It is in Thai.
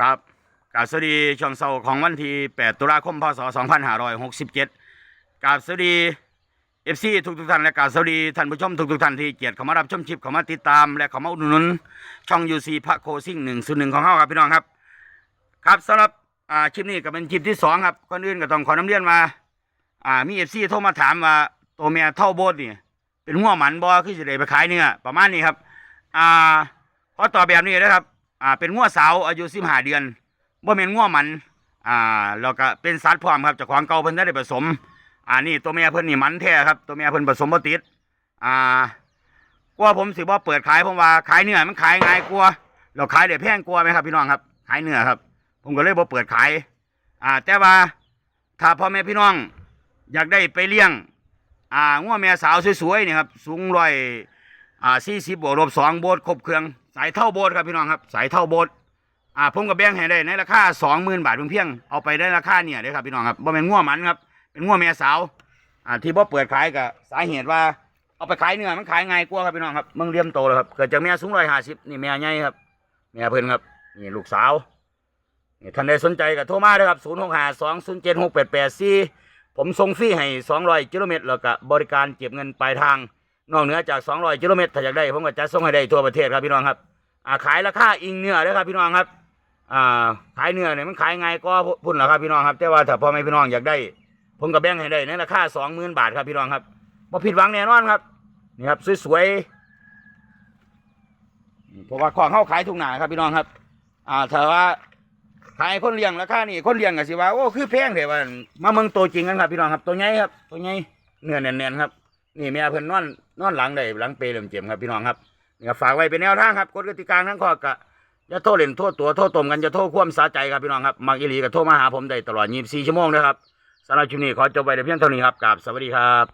ครับกราบสวัสดีช่วงเสาร์ของวันที่ 8 ตุลาคม พศ 2567กราบสวัสดีเอฟซีทุกทุกๆท่านและกราบสวัสดีท่านผู้ชมทุกทุกๆท่านที่เกียรติเข้ามารับชมคลิปเข้ามาติดตาม และเข้ามาอุดหนุน ช่องยูซีพระโคซิ่งหนึ่งศูนย์หนึ่งของเขาครับพี่น้องครับ ครับสำหรับอ่าคลิปนี้ก็เป็นคลิปที่สองครับก่อนอื่นก็ต้องขอน้ำเลียนมาอ่ามีเอฟซีโทรมาถามว่าตัวเมียเท่าโบสนี่เป็นหัวหมันบอคือจะได้ไปขายเนื้อประมาณนี้ครับอ่าขอตอบแบบนี้นะครับ อ่าเป็นงัวสาวอายุสิบห้าเดือนบ่เป็นงัวมันอ่าแล้วก็เป็นสัตว์พร้อมครับจากของเก่าเพิ่นได้ผสมอ่านี่ตัวเมียเพิ่นนี่มันแท้ครับตัวเมียเพิ่นผสมบ่ติดอ่ากลัวผมสิบ่เปิดขายผมว่าขายเนื้อมันขายง่ายกว่าเราขายได้แพงกว่าไหมครับพี่น้องครับ ขายเนื้อครับ ผมก็เลยบ่เปิดขายอ่าแต่ว่าถ้าพ่อแม่พี่น้อง อยากได้ไปเลี้ยงอ่างัวแม่สาวสวยๆนี่ครับสูงร้อยอ่าสี่สิบบวกลบสองโบสถ์ครบเครื่อง สายเท่าโบสครับพี่น้องครับ สายเท่าโบสอ่าผมกับแบ่งให้ได้ในราคาสองหมื่นบาทเพียงๆเอาไปได้ราคาเนี่ยเด้อครับพี่น้องครับบ่เป็นง่วมันครับเป็นง่วแม่สาวอ่าที่บ่เปิดขายกับสาเหตุว่าเอาไปขายเนื้อมันขายง่ายกว่าครับพี่น้องครับมึงเลี้ยมโตแล้วครับเกิดจากแม่สูงร้อยห้าสิบนี่แม่ใหญ่ครับแม่เพิ่นครับนี่ลูกสาวนี่ท่านใดสนใจก็โทรมาเด้อครับศูนย์หกห้าสองศูนย์เจ็ดหกแปดแปดสี่ผมส่งฟรีให้สองร้อยกิโลเมตรแล้วก็บริการเก็บเงินปลายทาง นอกเหนือจาก 200กิโลเมตรถ้าอยากได้ผมก็จะส่งให้ได้ทั่วประเทศครับพี่น้องครับอ่าขายราคาอิงเนื้อเด้อครับพี่น้องครับอ่าขายเนื้อเนี่ยมันขายไงก็พุ่นแหละครับพี่น้องครับ แต่ว่าถ้าพ่อแม่พี่น้องอยากได้ ผมก็แบ่งให้ได้ในราคา20,000บาทครับพี่น้องครับบ่ผิดหวังแน่นอนครับนี่ครับสวยๆเพราะว่าของเข้าขายทุกหนาครับพี่น้องครับ อ่าถ้าว่าขายคนเลี้ยงราคานี่คนเลี้ยงก็สิว่าโอ้คือแพงเด้ว่ามาเมืองตัวจริงกันครับพี่น้องครับตัวใหญ่ครับตัวใหญ่เนื้อแน่นๆครับ นี่แม่เพิ่นนอนนอนหลังได้หลังเปรย์เหลี่ยมเจียมครับพี่น้องครับนี่ก็ฝากไว้เป็นแนวทางครับกฎกติกาทั้งข้อกะจะโทษเล่นโทษตัวโทษตมกันจะโทษความสาใจครับพี่น้องครับมักอิลีก็โทษมาหาผมได้ตลอด24ชั่วโมงนะครับสำหรับชุดนี้ขอจบไปแต่เพียงเท่านี้ครับกราบสวัสดีครับ